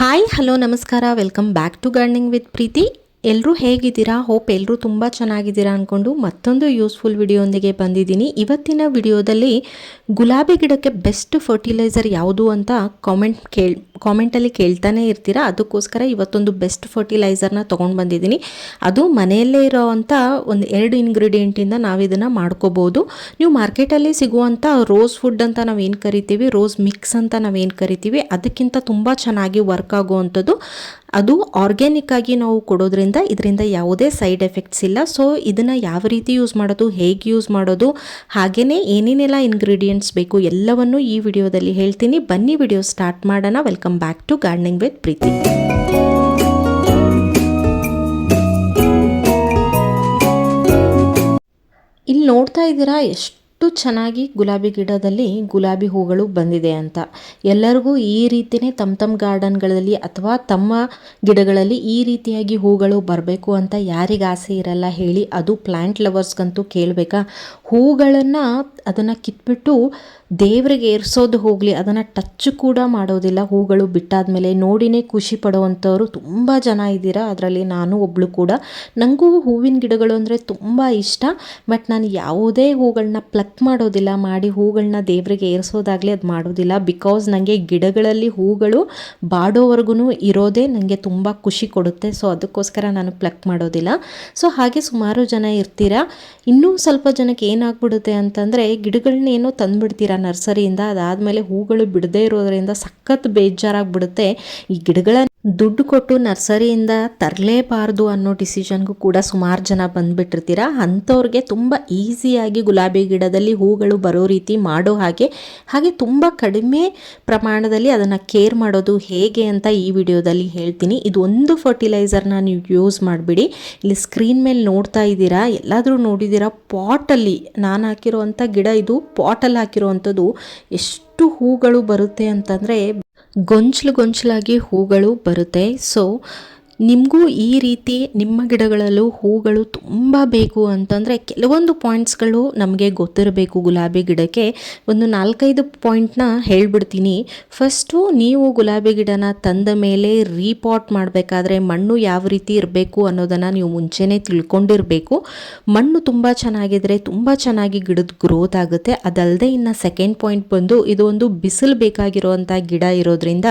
Hi hello ನಮಸ್ಕಾರ welcome back to gardening with Preethi ಎಲ್ಲರೂ ಹೇಗಿದ್ದೀರಾ? ಹೋಪ್ ಎಲ್ಲರೂ ತುಂಬ ಚೆನ್ನಾಗಿದ್ದೀರಾ ಅಂದ್ಕೊಂಡು ಮತ್ತೊಂದು ಯೂಸ್ಫುಲ್ ವಿಡಿಯೋಂದಿಗೆ ಬಂದಿದ್ದೀನಿ. ಇವತ್ತಿನ ವಿಡಿಯೋದಲ್ಲಿ ಗುಲಾಬಿ ಗಿಡಕ್ಕೆ ಬೆಸ್ಟ್ ಫರ್ಟಿಲೈಸರ್ ಯಾವುದು ಅಂತ ಕಾಮೆಂಟ್ ಕೇಳ್, ಕಾಮೆಂಟಲ್ಲಿ ಕೇಳ್ತಾನೆ ಇರ್ತೀರಾ? ಅದಕ್ಕೋಸ್ಕರ ಇವತ್ತೊಂದು ಬೆಸ್ಟ್ ಫರ್ಟಿಲೈಸರ್ನ ತೊಗೊಂಡು ಬಂದಿದ್ದೀನಿ. ಅದು ಮನೆಯಲ್ಲೇ ಇರೋವಂಥ ಒಂದು ಎರಡು ಇಂಗ್ರೀಡಿಯೆಂಟಿಂದ ನಾವು ಇದನ್ನು ಮಾಡ್ಕೋಬೋದು. ನೀವು ಮಾರ್ಕೆಟಲ್ಲಿ ಸಿಗುವಂಥ ರೋಸ್ ಫುಡ್ ಅಂತ ನಾವೇನು ಕರಿತೀವಿ, ರೋಸ್ ಮಿಕ್ಸ್ ಅಂತ ನಾವೇನು ಕರಿತೀವಿ, ಅದಕ್ಕಿಂತ ತುಂಬ ಚೆನ್ನಾಗಿ ವರ್ಕ್ ಆಗುವಂಥದ್ದು. ಅದು ಆರ್ಗ್ಯಾನಿಕ್ ಆಗಿ ನಾವು ಕೊಡೋದ್ರಿಂದ ಇದರಿಂದ ಯಾವುದೇ ಸೈಡ್ ಎಫೆಕ್ಟ್ಸ್ ಇಲ್ಲ. ಸೊ ಇದನ್ನು ಯಾವ ರೀತಿ ಯೂಸ್ ಮಾಡೋದು, ಹೇಗೆ ಯೂಸ್ ಮಾಡೋದು ಹಾಗೆಯೇ ಏನೇನೆಲ್ಲ ಇಂಗ್ರೀಡಿಯೆಂಟ್ಸ್ ಬೇಕು ಎಲ್ಲವನ್ನು ಈ ವಿಡಿಯೋದಲ್ಲಿ ಹೇಳ್ತೀನಿ. ಬನ್ನಿ ವಿಡಿಯೋ ಸ್ಟಾರ್ಟ್ ಮಾಡೋಣ. Welcome back to gardening with Preethi ಇಲ್ಲಿ ನೋಡ್ತಾ ಇದ್ದೀರಾ, ಎಷ್ಟು ಚೆನ್ನಾಗಿ ಗುಲಾಬಿ ಗಿಡದಲ್ಲಿ ಗುಲಾಬಿ ಹೂಗಳು ಬಂದಿದೆ ಅಂತ. ಎಲ್ಲರಿಗೂ ಈ ರೀತಿಯೇ ತಮ್ಮ ತಮ್ಮ ಗಾರ್ಡನ್ಗಳಲ್ಲಿ ಅಥವಾ ತಮ್ಮ ಗಿಡಗಳಲ್ಲಿ ಈ ರೀತಿಯಾಗಿ ಹೂಗಳು ಬರಬೇಕು ಅಂತ ಯಾರಿಗೆ ಆಸೆ ಇರಲ್ಲ ಹೇಳಿ ಅದು ಪ್ಲ್ಯಾಂಟ್ ಲವರ್ಸ್ಗಂತೂ ಕೇಳಬೇಕಾ? ಹೂಗಳನ್ನು ಅದನ್ನು ಕಿತ್ಬಿಟ್ಟು ದೇವರಿಗೆ ಏರ್ಸೋದು ಹೋಗಲಿ, ಅದನ್ನು ಟಚ್ ಕೂಡ ಮಾಡೋದಿಲ್ಲ ಹೂಗಳು ಬಿಟ್ಟಾದಮೇಲೆ. ನೋಡಿನೇ ಖುಷಿ ಪಡುವಂಥವ್ರು ತುಂಬ ಜನ ಇದ್ದೀರಾ, ಅದರಲ್ಲಿ ನಾನು ಒಬ್ಬಳು ಕೂಡ. ನನಗೂ ಹೂವಿನ ಗಿಡಗಳು ಅಂದರೆ ತುಂಬ ಇಷ್ಟ ಬಟ್ ನಾನು ಯಾವುದೇ ಹೂಗಳನ್ನ ಪ್ಲಕ್ ಮಾಡೋದಿಲ್ಲ, ಮಾಡಿ ಹೂಗಳನ್ನ ದೇವರಿಗೆ ಏರಿಸೋದಾಗಲಿ ಅದು ಮಾಡೋದಿಲ್ಲ. ಬಿಕಾಸ್ ನನಗೆ ಗಿಡಗಳಲ್ಲಿ ಹೂಗಳು ಬಾಡೋವರೆಗೂ ಇರೋದೇ ನನಗೆ ತುಂಬ ಖುಷಿ ಕೊಡುತ್ತೆ ಸೊ ಅದಕ್ಕೋಸ್ಕರ ನಾನು ಪ್ಲಕ್ ಮಾಡೋದಿಲ್ಲ. ಸೊ ಹಾಗೆ ಸುಮಾರು ಜನ ಇರ್ತೀರಾ. ಇನ್ನೂ ಸ್ವಲ್ಪ ಜನಕ್ಕೆ ಏನಾಗ್ಬಿಡುತ್ತೆ ಅಂತಂದರೆ ಗಿಡಗಳನ್ನ ಏನೋ ತಂದುಬಿಡ್ತೀರಾ ನರ್ಸರಿಯಿಂದ, ಅದಾದಮೇಲೆ ಹೂಗಳು ಬಿಡದೇ ಇರೋದ್ರಿಂದ ಸಖತ್ ಬೇಜಾರಾಗ್ಬಿಡುತ್ತೆ. ಈ ಗಿಡಗಳ ದುಡ್ಡು ಕೊಟ್ಟು ನರ್ಸರಿಯಿಂದ ತರಲೇಬಾರ್ದು ಅನ್ನೋ ಡಿಸಿಷನ್ಗೂ ಕೂಡ ಸುಮಾರು ಜನ ಬಂದುಬಿಟ್ಟಿರ್ತೀರ. ಅಂಥವ್ರಿಗೆ ತುಂಬ ಈಸಿಯಾಗಿ ಗುಲಾಬಿ ಗಿಡದಲ್ಲಿ ಹೂಗಳು ಬರೋ ರೀತಿ ಮಾಡೋ ಹಾಗೆ ಹಾಗೆ ತುಂಬ ಕಡಿಮೆ ಪ್ರಮಾಣದಲ್ಲಿ ಅದನ್ನು ಕೇರ್ ಮಾಡೋದು ಹೇಗೆ ಅಂತ ಈ ವಿಡಿಯೋದಲ್ಲಿ ಹೇಳ್ತೀನಿ. ಇದು ಒಂದು ಫರ್ಟಿಲೈಸರ್ನ ನೀವು ಯೂಸ್ ಮಾಡಿಬಿಡಿ. ಇಲ್ಲಿ ಸ್ಕ್ರೀನ್ ಮೇಲೆ ನೋಡ್ತಾ ಇದ್ದೀರಾ, ಎಲ್ಲಾದರೂ ನೋಡಿದ್ದೀರಾ, ಪಾಟಲ್ಲಿ ನಾನು ಹಾಕಿರುವಂಥ ಗಿಡ ಇದು ಪಾಟಲ್ಲಿ ಹಾಕಿರುವಂಥದ್ದು ಎಷ್ಟು ಹೂಗಳು ಬರುತ್ತೆ ಅಂತಂದರೆ ಗೊಂಚಲು ಗೊಂಚಲಾಗಿ ಹೂಗಳು ಬರುತ್ತೆ. ಸೊ ನಿಮಗೂ ಈ ರೀತಿ ನಿಮ್ಮ ಗಿಡಗಳಲ್ಲೂ ಹೂಗಳು ತುಂಬ ಬೇಕು ಅಂತಂದರೆ ಕೆಲವೊಂದು ಪಾಯಿಂಟ್ಸ್ಗಳು ನಮಗೆ ಗೊತ್ತಿರಬೇಕು ಗುಲಾಬಿ ಗಿಡಕ್ಕೆ. ಒಂದು ನಾಲ್ಕೈದು ಪಾಯಿಂಟ್ನ ಹೇಳ್ಬಿಡ್ತೀನಿ. ಫಸ್ಟು ನೀವು ಗುಲಾಬಿ ಗಿಡನ ತಂದ ಮೇಲೆ ರೀಪಾಟ್ ಮಾಡಬೇಕಾದ್ರೆ ಮಣ್ಣು ಯಾವ ರೀತಿ ಇರಬೇಕು ಅನ್ನೋದನ್ನು ನೀವು ಮುಂಚೆನೇ ತಿಳ್ಕೊಂಡಿರಬೇಕು. ಮಣ್ಣು ತುಂಬ ಚೆನ್ನಾಗಿದ್ರೆ ತುಂಬ ಚೆನ್ನಾಗಿ ಗಿಡದ ಗ್ರೋತ್ ಆಗುತ್ತೆ. ಅದಲ್ಲದೆ ಇನ್ನು ಸೆಕೆಂಡ್ ಪಾಯಿಂಟ್ ಬಂದು ಇದು ಒಂದು ಬಿಸಿಲು ಬೇಕಾಗಿರುವಂಥ ಗಿಡ ಇರೋದ್ರಿಂದ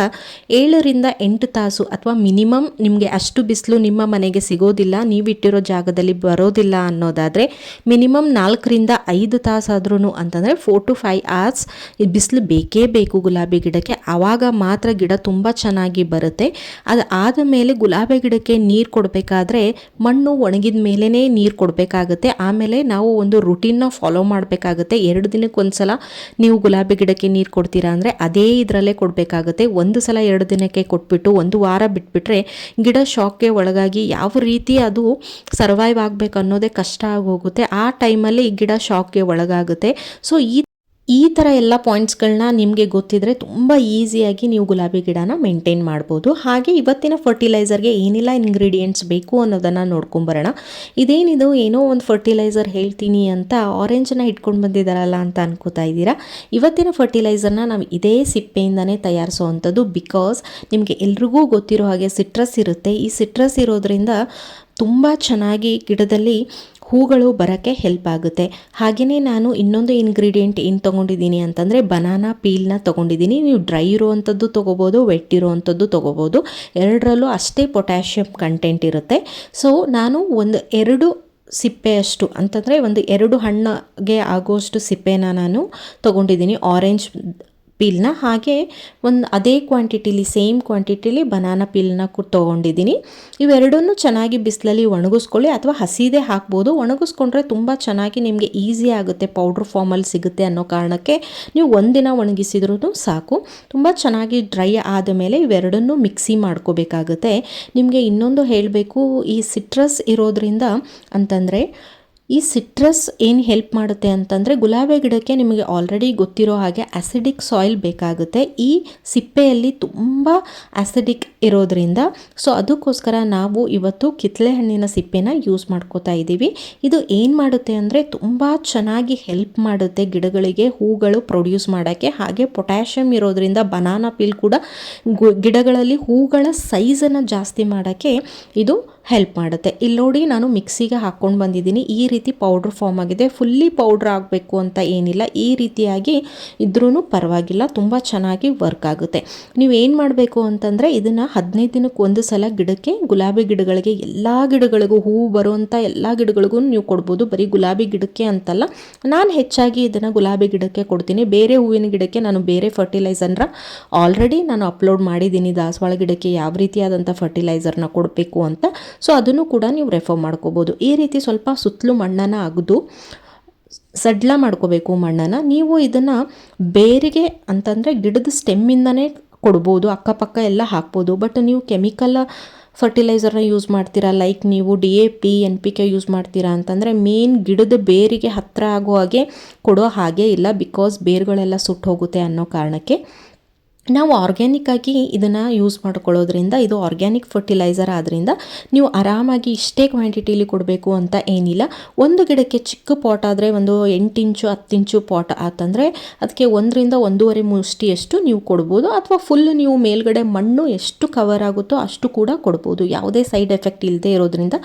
ಏಳರಿಂದ ಎಂಟು ತಾಸು ಅಥವಾ ಮಿನಿಮಮ್ ನಿಮಗೆ ಅಷ್ಟು ಬಿಸಿಲು ನಿಮ್ಮ ಮನೆಗೆ ಸಿಗೋದಿಲ್ಲ, ನೀವಿಟ್ಟಿರೋ ಜಾಗದಲ್ಲಿ ಬರೋದಿಲ್ಲ ಅನ್ನೋದಾದರೆ ಮಿನಿಮಮ್ ನಾಲ್ಕರಿಂದ ಐದು ತಾಸಾದ್ರೂ ಅಂತಂದರೆ ಫೋರ್ ಟು ಫೈವ್ ಅವರ್ಸ್ ಬಿಸಿಲು ಬೇಕೇ ಬೇಕು ಗುಲಾಬಿ ಗಿಡಕ್ಕೆ. ಆವಾಗ ಮಾತ್ರ ಗಿಡ ತುಂಬ ಚೆನ್ನಾಗಿ ಬರುತ್ತೆ. ಅದು ಆದ ಮೇಲೆ ಗುಲಾಬಿ ಗಿಡಕ್ಕೆ ನೀರು ಕೊಡಬೇಕಾದ್ರೆ ಮಣ್ಣು ಒಣಗಿದ ಮೇಲೇ ನೀರು ಕೊಡಬೇಕಾಗುತ್ತೆ. ಆಮೇಲೆ ನಾವು ಒಂದು ರುಟೀನ್ನ ಫಾಲೋ ಮಾಡಬೇಕಾಗುತ್ತೆ. ಎರಡು ದಿನಕ್ಕೆ ಒಂದು ಸಲ ನೀವು ಗುಲಾಬಿ ಗಿಡಕ್ಕೆ ನೀರು ಕೊಡ್ತೀರಾ ಅಂದರೆ ಅದೇ ಇದರಲ್ಲೇ ಕೊಡಬೇಕಾಗುತ್ತೆ. ಒಂದು ಸಲ ಎರಡು ದಿನಕ್ಕೆ ಕೊಟ್ಬಿಟ್ಟು ಒಂದು ವಾರ ಬಿಟ್ಬಿಟ್ರೆ ಗಿಡ ಶಾಕ್ಗೆ ಒಳಗಾಗಿ ಯಾವ ರೀತಿ ಅದು ಸರ್ವೈವ್ ಆಗಬೇಕು ಅನ್ನೋದೇ ಕಷ್ಟ ಆಗೋಗುತ್ತೆ. ಆ ಟೈಮಲ್ಲಿ ಈ ಗಿಡ ಶಾಕ್ಗೆ ಒಳಗಾಗುತ್ತೆ. ಸೊ ಈ ಈ ಥರ ಎಲ್ಲ ಪಾಯಿಂಟ್ಸ್ಗಳನ್ನ ನಿಮಗೆ ಗೊತ್ತಿದ್ರೆ ತುಂಬ ಈಸಿಯಾಗಿ ನೀವು ಗುಲಾಬಿ ಗಿಡನ ಮೇಂಟೈನ್ ಮಾಡ್ಬೋದು. ಹಾಗೆ ಇವತ್ತಿನ ಫರ್ಟಿಲೈಸರ್ಗೆ ಏನೆಲ್ಲ ಇಂಗ್ರೀಡಿಯೆಂಟ್ಸ್ ಬೇಕು ಅನ್ನೋದನ್ನು ನೋಡ್ಕೊಂಬರೋಣ ಇದೇನಿದು? ಏನೋ ಒಂದು ಫರ್ಟಿಲೈಸರ್ ಹೇಳ್ತೀನಿ ಅಂತ ಆರೆಂಜನ್ನ ಇಟ್ಕೊಂಡು ಬಂದಿದ್ದಾರಲ್ಲ ಅಂತ ಅನ್ಕೋತಾ ಇದ್ದೀರಾ? ಇವತ್ತಿನ ಫರ್ಟಿಲೈಸರ್ನ ನಾವು ಇದೇ ಸಿಪ್ಪೆಯಿಂದನೇ ತಯಾರಿಸೋವಂಥದ್ದು ಬಿಕಾಸ್ ನಿಮಗೆ ಎಲ್ರಿಗೂ ಗೊತ್ತಿರೋ ಹಾಗೆ ಸಿಟ್ರಸ್ ಇರುತ್ತೆ. ಈ ಸಿಟ್ರಸ್ ಇರೋದ್ರಿಂದ ತುಂಬ ಚೆನ್ನಾಗಿ ಗಿಡದಲ್ಲಿ ಹೂಗಳು ಬರೋಕ್ಕೆ ಹೆಲ್ಪ್ ಆಗುತ್ತೆ. ಹಾಗೆಯೇ ನಾನು ಇನ್ನೊಂದು ಇನ್ಗ್ರೀಡಿಯೆಂಟ್ ಏನು ತೊಗೊಂಡಿದ್ದೀನಿ ಅಂತಂದರೆ ಬನಾನಾ ಪೀಲ್ನ ತೊಗೊಂಡಿದ್ದೀನಿ. ನೀವು ಡ್ರೈ ಇರುವಂಥದ್ದು ತೊಗೋಬೋದು ವೆಟ್ ಇರುವಂಥದ್ದು ತೊಗೋಬೋದು. ಎರಡರಲ್ಲೂ ಅಷ್ಟೇ ಪೊಟ್ಯಾಷಿಯಮ್ ಕಂಟೆಂಟ್ ಇರುತ್ತೆ. ಸೊ ನಾನು ಒಂದು ಎರಡು ಸಿಪ್ಪೆಯಷ್ಟು ಅಂತಂದರೆ ಒಂದು ಎರಡು ಹಣ್ಣಿಗೆ ಆಗುವಷ್ಟು ಸಿಪ್ಪೆನ ನಾನು ತೊಗೊಂಡಿದ್ದೀನಿ. ಆರೆಂಜ್ ಪೀಲ್ನ, ಹಾಗೆ ಒಂದು ಅದೇ ಕ್ವಾಂಟಿಟಿಲಿ ಸೇಮ್ ಕ್ವಾಂಟಿಟಿಲಿ ಬನಾನಾ ಪೀಲ್ನ ಕು, ತೊಗೊಂಡಿದ್ದೀನಿ. ಇವೆರಡನ್ನೂ ಚೆನ್ನಾಗಿ ಬಿಸಿಲಲ್ಲಿ ಒಣಗಿಸ್ಕೊಳ್ಳಿ ಅಥವಾ ಹಸಿದೇ ಹಾಕ್ಬೋದು. ಒಣಗಿಸ್ಕೊಂಡ್ರೆ ತುಂಬ ಚೆನ್ನಾಗಿ ನಿಮಗೆ ಈಸಿ ಆಗುತ್ತೆ ಪೌಡ್ರ್ ಫಾರ್ಮಲ್ಲಿ ಸಿಗುತ್ತೆ ಅನ್ನೋ ಕಾರಣಕ್ಕೆ ನೀವು ಒಂದಿನ ಒಣಗಿಸಿದ್ರೂ ಸಾಕು. ತುಂಬ ಚೆನ್ನಾಗಿ ಡ್ರೈ ಆದ ಮೇಲೆ ಇವೆರಡನ್ನೂ ಮಿಕ್ಸಿ ಮಾಡ್ಕೋಬೇಕಾಗುತ್ತೆ. ನಿಮಗೆ ಇನ್ನೊಂದು ಹೇಳಬೇಕು, ಈ ಸಿಟ್ರಸ್ ಇರೋದ್ರಿಂದ ಅಂತಂದರೆ ಈ ಸಿಟ್ರಸ್ ಏನು ಹೆಲ್ಪ್ ಮಾಡುತ್ತೆ ಅಂತಂದರೆ ಗುಲಾಬಿ ಗಿಡಕ್ಕೆ ನಿಮಗೆ ಆಲ್ರೆಡಿ ಗೊತ್ತಿರೋ ಹಾಗೆ ಆ್ಯಸಿಡಿಕ್ ಸಾಯಿಲ್ ಬೇಕಾಗುತ್ತೆ. ಈ ಸಿಪ್ಪೆಯಲ್ಲಿ ತುಂಬ ಆ್ಯಸಿಡಿಕ್ ಇರೋದ್ರಿಂದ ಸೊ ಅದಕ್ಕೋಸ್ಕರ ನಾವು ಇವತ್ತು ಕಿತ್ತಳೆ ಹಣ್ಣಿನ ಸಿಪ್ಪೆನ ಯೂಸ್ ಮಾಡ್ಕೋತಾ ಇದ್ದೀವಿ. ಇದು ಏನು ಮಾಡುತ್ತೆ ಅಂದರೆ ತುಂಬ ಚೆನ್ನಾಗಿ ಹೆಲ್ಪ್ ಮಾಡುತ್ತೆ ಗಿಡಗಳಿಗೆ ಹೂಗಳು ಪ್ರೊಡ್ಯೂಸ್ ಮಾಡೋಕ್ಕೆ. ಹಾಗೆ ಪೊಟ್ಯಾಷಿಯಮ್ ಇರೋದ್ರಿಂದ ಬನಾನಾ ಪೀಲ್ ಕೂಡ ಗಿಡಗಳಲ್ಲಿ ಹೂಗಳ ಸೈಜನ್ನು ಜಾಸ್ತಿ ಮಾಡೋಕ್ಕೆ ಇದು ಹೆಲ್ಪ್ ಮಾಡುತ್ತೆ. ಇಲ್ಲಿ ನೋಡಿ ನಾನು ಮಿಕ್ಸಿಗೆ ಹಾಕ್ಕೊಂಡು ಬಂದಿದ್ದೀನಿ. ಈ ರೀತಿ ಪೌಡ್ರ್ ಫಾರ್ಮ್ ಆಗಿದೆ. ಫುಲ್ಲಿ ಪೌಡ್ರ್ ಆಗಬೇಕು ಅಂತ ಏನಿಲ್ಲ. ಈ ರೀತಿಯಾಗಿ ಇದ್ರೂ ಪರವಾಗಿಲ್ಲ. ತುಂಬ ಚೆನ್ನಾಗಿ ವರ್ಕ್ ಆಗುತ್ತೆ. ನೀವು ಏನು ಮಾಡಬೇಕು ಅಂತಂದರೆ ಇದನ್ನು ಹದಿನೈದು ದಿನಕ್ಕೆ ಒಂದು ಸಲ ಗಿಡಕ್ಕೆ, ಗುಲಾಬಿ ಗಿಡಗಳಿಗೆ, ಎಲ್ಲ ಗಿಡಗಳಿಗೂ ಹೂವು ಬರುವಂಥ ಎಲ್ಲ ಗಿಡಗಳಿಗೂ ನೀವು ಕೊಡ್ಬೋದು. ಬರೀ ಗುಲಾಬಿ ಗಿಡಕ್ಕೆ ಅಂತಲ್ಲ. ನಾನು ಹೆಚ್ಚಾಗಿ ಇದನ್ನು ಗುಲಾಬಿ ಗಿಡಕ್ಕೆ ಕೊಡ್ತೀನಿ. ಬೇರೆ ಹೂವಿನ ಗಿಡಕ್ಕೆ ನಾನು ಬೇರೆ ಫರ್ಟಿಲೈಸರ್ನ ಆಲ್ರೆಡಿ ನಾನು ಅಪ್ಲೋಡ್ ಮಾಡಿದ್ದೀನಿ. ದಾಸವಾಳ ಗಿಡಕ್ಕೆ ಯಾವ ರೀತಿಯಾದಂಥ ಫರ್ಟಿಲೈಸರ್ನ ಕೊಡಬೇಕು ಅಂತ. ಸೊ ಅದನ್ನು ಕೂಡ ನೀವು ರೆಫರ್ ಮಾಡ್ಕೋಬೋದು. ಈ ರೀತಿ ಸ್ವಲ್ಪ ಸುತ್ತಲೂ ಮಣ್ಣನ್ನು ಅಗೆದು ಸಡ್ಲ ಮಾಡ್ಕೋಬೇಕು ಮಣ್ಣನ್ನು. ನೀವು ಇದನ್ನು ಬೇರಿಗೆ ಅಂತಂದರೆ ಗಿಡದ ಸ್ಟೆಮ್ಮಿಂದನೇ ಕೊಡ್ಬೋದು. ಅಕ್ಕಪಕ್ಕ ಎಲ್ಲ ಹಾಕ್ಬೋದು. ಬಟ್ ನೀವು ಕೆಮಿಕಲ್ ಫರ್ಟಿಲೈಸರ್ನ ಯೂಸ್ ಮಾಡ್ತೀರಾ? ಲೈಕ್ ನೀವು D A P N P K use ಮಾಡ್ತೀರಾ ಅಂತಂದರೆ ಮೇನ್ ಗಿಡದ ಬೇರಿಗೆ ಹತ್ತಿರ ಆಗೋ ಹಾಗೆ ಕೊಡೋ ಹಾಗೆ ಇಲ್ಲ. ಬಿಕಾಸ್ ಬೇರುಗಳೆಲ್ಲ ಸುಟ್ಟು ಹೋಗುತ್ತೆ ಅನ್ನೋ ಕಾರಣಕ್ಕೆ. ನಾವು ಆರ್ಗ್ಯಾನಿಕ್ ಆಗಿ ಇದನ್ನು ಯೂಸ್ ಮಾಡ್ಕೊಳ್ಳೋದ್ರಿಂದ, ಇದು ಆರ್ಗ್ಯಾನಿಕ್ ಫರ್ಟಿಲೈಸರ್ ಆದ್ದರಿಂದ ನೀವು ಆರಾಮಾಗಿ ಇಷ್ಟೇ ಕ್ವಾಂಟಿಟೀಲಿ ಕೊಡಬೇಕು ಅಂತ ಏನಿಲ್ಲ. ಒಂದು ಗಿಡಕ್ಕೆ ಚಿಕ್ಕ ಪಾಟ್ ಆದರೆ ಒಂದು ಎಂಟು ಇಂಚು, ಹತ್ತು ಇಂಚು ಪಾಟ್ ಆತಂದರೆ ಅದಕ್ಕೆ ಒಂದರಿಂದ ಒಂದೂವರೆ ಮುಷ್ಟಿಯಷ್ಟು ನೀವು ಕೊಡ್ಬೋದು. ಅಥವಾ ಫುಲ್ ನೀವು ಮೇಲ್ಗಡೆ ಮಣ್ಣು ಎಷ್ಟು ಕವರ್ ಆಗುತ್ತೋ ಅಷ್ಟು ಕೂಡ ಕೊಡ್ಬೋದು. ಯಾವುದೇ ಸೈಡ್ ಎಫೆಕ್ಟ್ ಇಲ್ಲದೆ ಇರೋದ್ರಿಂದ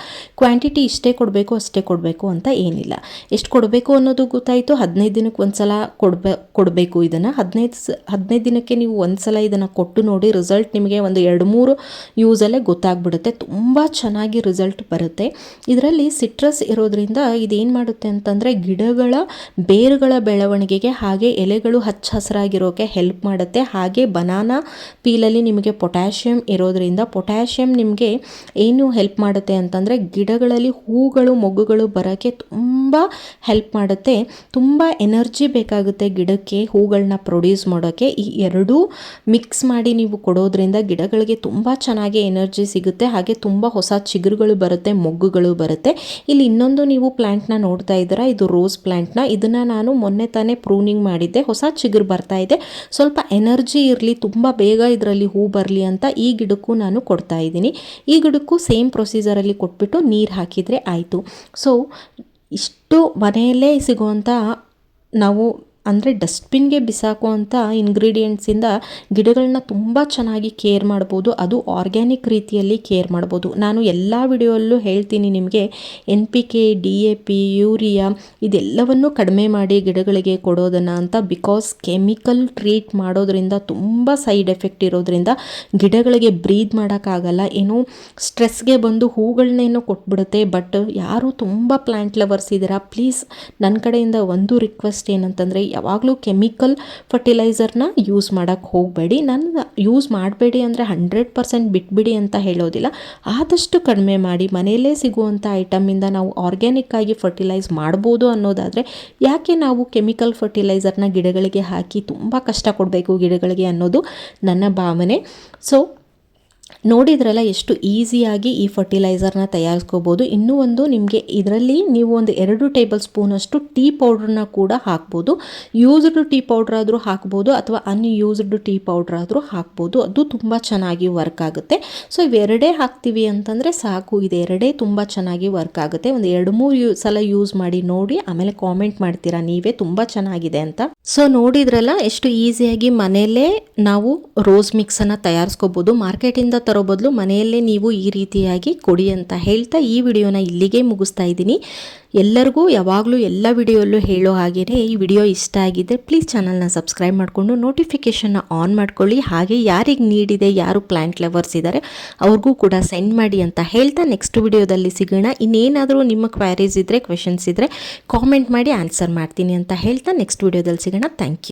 ಕ್ವಾಂಟಿಟಿ ಇಷ್ಟೇ ಕೊಡಬೇಕು, ಅಷ್ಟೇ ಕೊಡಬೇಕು ಅಂತ ಏನಿಲ್ಲ. ಎಷ್ಟು ಕೊಡಬೇಕು ಅನ್ನೋದು ಗೊತ್ತಾಯಿತು. ಹದಿನೈದು ದಿನಕ್ಕೆ ಒಂದು ಸಲ ಕೊಡ್ಬೇ, ಕೊಡಬೇಕು ಇದನ್ನು. ಹದಿನೈದು ಹದಿನೈದು ದಿನಕ್ಕೆ ನೀವು ಒಂದು ಸಲ ಇದನ್ನು ಕೊಟ್ಟು ನೋಡಿ ರಿಸಲ್ಟ್ ನಿಮಗೆ ಒಂದು ಎರಡು ಮೂರು ಯೂಸಲ್ಲೇ ಗೊತ್ತಾಗ್ಬಿಡುತ್ತೆ. ತುಂಬ ಚೆನ್ನಾಗಿ ರಿಸಲ್ಟ್ ಬರುತ್ತೆ. ಇದರಲ್ಲಿ ಸಿಟ್ರಸ್ ಇರೋದ್ರಿಂದ ಇದೇನು ಮಾಡುತ್ತೆ ಅಂತಂದರೆ ಗಿಡಗಳ ಬೇರುಗಳ ಬೆಳವಣಿಗೆಗೆ ಹಾಗೆ ಎಲೆಗಳು ಹಚ್ಚ ಹಸಿರಾಗಿರೋಕೆ ಹೆಲ್ಪ್ ಮಾಡುತ್ತೆ. ಹಾಗೆ ಬನಾನಾ ಪೀಲಲ್ಲಿ ನಿಮಗೆ ಪೊಟ್ಯಾಷಿಯಂ ಇರೋದ್ರಿಂದ ಪೊಟ್ಯಾಷಿಯಂ ನಿಮಗೆ ಏನು ಹೆಲ್ಪ್ ಮಾಡುತ್ತೆ ಅಂತಂದರೆ ಗಿಡಗಳಲ್ಲಿ ಹೂಗಳು, ಮೊಗ್ಗುಗಳು ಬರೋಕ್ಕೆ ತುಂಬ ಹೆಲ್ಪ್ ಮಾಡುತ್ತೆ. ತುಂಬ ಎನರ್ಜಿ ಬೇಕಾಗುತ್ತೆ ಗಿಡಕ್ಕೆ ಹೂಗಳನ್ನ ಪ್ರೊಡ್ಯೂಸ್ ಮಾಡೋಕ್ಕೆ ಈ ಎರಡೂ ಮಿಕ್ಸ್ ಮಾಡಿ ನೀವು ಕೊಡೋದ್ರಿಂದ ಗಿಡಗಳಿಗೆ ತುಂಬ ಚೆನ್ನಾಗಿ ಎನರ್ಜಿ ಸಿಗುತ್ತೆ. ಹಾಗೆ ತುಂಬ ಹೊಸ ಚಿಗುರುಗಳು ಬರುತ್ತೆ, ಮೊಗ್ಗುಗಳು ಬರುತ್ತೆ. ಇಲ್ಲಿ ಇನ್ನೊಂದು ನೀವು ಪ್ಲ್ಯಾಂಟ್ನ ನೋಡ್ತಾ ಇದ್ದೀರಾ, ಇದು ರೋಸ್ ಪ್ಲ್ಯಾಂಟ್ನ ಇದನ್ನು ನಾನು ಮೊನ್ನೆ ತಾನೇ ಪ್ರೂನಿಂಗ್ ಮಾಡಿದ್ದೆ. ಹೊಸ ಚಿಗುರು ಬರ್ತಾ ಇದೆ. ಸ್ವಲ್ಪ ಎನರ್ಜಿ ಇರಲಿ, ತುಂಬ ಬೇಗ ಇದರಲ್ಲಿ ಹೂ ಬರಲಿ ಅಂತ ಈ ಗಿಡಕ್ಕೂ ನಾನು ಕೊಡ್ತಾ ಇದ್ದೀನಿ. ಈ ಗಿಡಕ್ಕೂ ಸೇಮ್ ಪ್ರೊಸೀಜರಲ್ಲಿ ಕೊಟ್ಬಿಟ್ಟು ನೀರು ಹಾಕಿದರೆ ಆಯಿತು. ಸೊ ಇಷ್ಟು ಮನೆಯಲ್ಲೇ ಸಿಗುವಂಥ ನಾವು ಅಂದರೆ ಡಸ್ಟ್ಬಿನ್ಗೆ ಬಿಸಾಕುವಂಥ ಇಂಗ್ರೀಡಿಯೆಂಟ್ಸಿಂದ ಗಿಡಗಳನ್ನ ತುಂಬ ಚೆನ್ನಾಗಿ ಕೇರ್ ಮಾಡ್ಬೋದು. ಅದು ಆರ್ಗ್ಯಾನಿಕ್ ರೀತಿಯಲ್ಲಿ ಕೇರ್ ಮಾಡ್ಬೋದು. ನಾನು ಎಲ್ಲ ವಿಡಿಯೋಲ್ಲೂ ಹೇಳ್ತೀನಿ ನಿಮಗೆ. N P K, D A P, urea ಇದೆಲ್ಲವನ್ನು ಕಡಿಮೆ ಮಾಡಿ ಗಿಡಗಳಿಗೆ ಕೊಡೋದನ್ನು ಅಂತ ಬಿಕಾಸ್ ಕೆಮಿಕಲ್ ಟ್ರೀಟ್ ಮಾಡೋದ್ರಿಂದ ತುಂಬ ಸೈಡ್ ಎಫೆಕ್ಟ್ ಇರೋದ್ರಿಂದ ಗಿಡಗಳಿಗೆ ಬ್ರೀದ್ ಮಾಡೋಕ್ಕಾಗಲ್ಲ. ಏನೋ ಸ್ಟ್ರೆಸ್ಗೆ ಬಂದು ಹೂಗಳನ್ನೇನೋ ಕೊಟ್ಬಿಡುತ್ತೆ, ಬಟ್ ಯಾರು ತುಂಬ ಪ್ಲ್ಯಾಂಟ್ ಲವರ್ಸ್ ಇದ್ದೀರಾ ಪ್ಲೀಸ್ ನನ್ನ ಕಡೆಯಿಂದ ಒಂದು ರಿಕ್ವೆಸ್ಟ್ ಏನಂತಂದರೆ ಯಾವಾಗಲೂ ಕೆಮಿಕಲ್ ಫರ್ಟಿಲೈಸರ್ನ ಯೂಸ್ ಮಾಡೋಕ್ಕೆ ಹೋಗಬೇಡಿ. ನಾನು ಯೂಸ್ ಮಾಡಬೇಡಿ ಅಂದರೆ ಹಂಡ್ರೆಡ್ ಪರ್ಸೆಂಟ್ ಬಿಟ್ಬಿಡಿ ಅಂತ ಹೇಳೋದಿಲ್ಲ. ಆದಷ್ಟು ಕಡಿಮೆ ಮಾಡಿ, ಮನೆಯಲ್ಲೇ ಸಿಗುವಂಥ ಐಟಮಿಂದ ನಾವು ಆರ್ಗ್ಯಾನಿಕ್ ಆಗಿ ಫರ್ಟಿಲೈಸ್ ಮಾಡ್ಬೋದು ಅನ್ನೋದಾದರೆ ಯಾಕೆ ನಾವು ಕೆಮಿಕಲ್ ಫರ್ಟಿಲೈಸರ್ನ ಗಿಡಗಳಿಗೆ ಹಾಕಿ ತುಂಬ ಕಷ್ಟ ಕೊಡಬೇಕು ಗಿಡಗಳಿಗೆ ಅನ್ನೋದು ನನ್ನ ಭಾವನೆ. ಸೊ ನೋಡಿದ್ರಲ್ಲ ಎಷ್ಟು ಈಸಿಯಾಗಿ ಈ ಫರ್ಟಿಲೈಸರ್ನ ತಯಾರಿಸ್ಕೋಬೋದು. ಇನ್ನೂ ಒಂದು ನಿಮಗೆ ಇದರಲ್ಲಿ ನೀವು ಒಂದು ಎರಡು ಟೇಬಲ್ ಸ್ಪೂನಷ್ಟು ಟೀ ಪೌಡ್ರನ್ನ ಕೂಡ ಹಾಕ್ಬೋದು. ಯೂಸ್ಡ್ ಟೀ ಪೌಡ್ರ್ ಆದರೂ ಹಾಕ್ಬೋದು ಅಥವಾ ಅನ್ಯೂಸ್ಡ್ ಟೀ ಪೌಡ್ರ್ ಆದರೂ ಹಾಕ್ಬೋದು. ಅದು ತುಂಬ ಚೆನ್ನಾಗಿ ವರ್ಕ್ ಆಗುತ್ತೆ. ಸೊ ಇವೆರಡೇ ಹಾಕ್ತೀವಿ ಅಂತಂದರೆ ಸಾಕು. ಇದೆರಡೇ ತುಂಬ ಚೆನ್ನಾಗಿ ವರ್ಕ್ ಆಗುತ್ತೆ. ಒಂದು ಎರಡು ಮೂರು ಯೂ, ಸಲ ಯೂಸ್ ಮಾಡಿ ನೋಡಿ, ಆಮೇಲೆ ಕಾಮೆಂಟ್ ಮಾಡ್ತೀರಾ ನೀವೇ. ತುಂಬ ಚೆನ್ನಾಗಿದೆ ಅಂತ. ಸೊ ನೋಡಿದ್ರಲ್ಲ ಎಷ್ಟು ಈಸಿಯಾಗಿ ಮನೆಯಲ್ಲೇ ನಾವು ರೋಸ್ ಮಿಕ್ಸನ್ನು ತಯಾರಿಸ್ಕೋಬೋದು. ಮಾರ್ಕೆಟಿಂದ ತರೋ ಬದಲು ಮನೆಯಲ್ಲೇ ನೀವು ಈ ರೀತಿಯಾಗಿ ಕೊಡಿ ಅಂತ ಹೇಳ್ತಾ ಈ ವಿಡಿಯೋನ ಇಲ್ಲಿಗೆ ಮುಗಿಸ್ತಾ ಇದ್ದೀನಿ. ಎಲ್ಲರಿಗೂ ಯಾವಾಗಲೂ ಎಲ್ಲ ವಿಡಿಯೋಲ್ಲೂ ಹೇಳೋ ಹಾಗೆಯೇ ಈ ವಿಡಿಯೋ ಇಷ್ಟ ಆಗಿದ್ದರೆ ಪ್ಲೀಸ್ ಚಾನಲ್ನ ಸಬ್ಸ್ಕ್ರೈಬ್ ಮಾಡಿಕೊಂಡು ನೋಟಿಫಿಕೇಷನ್ನ ಆನ್ ಮಾಡ್ಕೊಳ್ಳಿ. ಹಾಗೆ ಯಾರಿಗೆ ನೀಡಿದೆ ಯಾರು ಪ್ಲ್ಯಾಂಟ್ ಲವರ್ಸ್ ಇದ್ದಾರೆ ಅವ್ರಿಗೂ ಕೂಡ ಸೆಂಡ್ ಮಾಡಿ ಅಂತ ಹೇಳ್ತಾ ನೆಕ್ಸ್ಟ್ ವಿಡಿಯೋದಲ್ಲಿ ಸಿಗೋಣ. ಇನ್ನೇನಾದರೂ ನಿಮ್ಮ ಕ್ವೈರೀಸ್ ಇದ್ದರೆ ಕ್ವೆಶನ್ಸ್ ಇದ್ದರೆ ಕಾಮೆಂಟ್ ಮಾಡಿ ಆನ್ಸರ್ ಮಾಡ್ತೀನಿ ಅಂತ ಹೇಳ್ತಾ ನೆಕ್ಸ್ಟ್ ವಿಡಿಯೋದಲ್ಲಿ ಸಿಗೋಣ. Thank you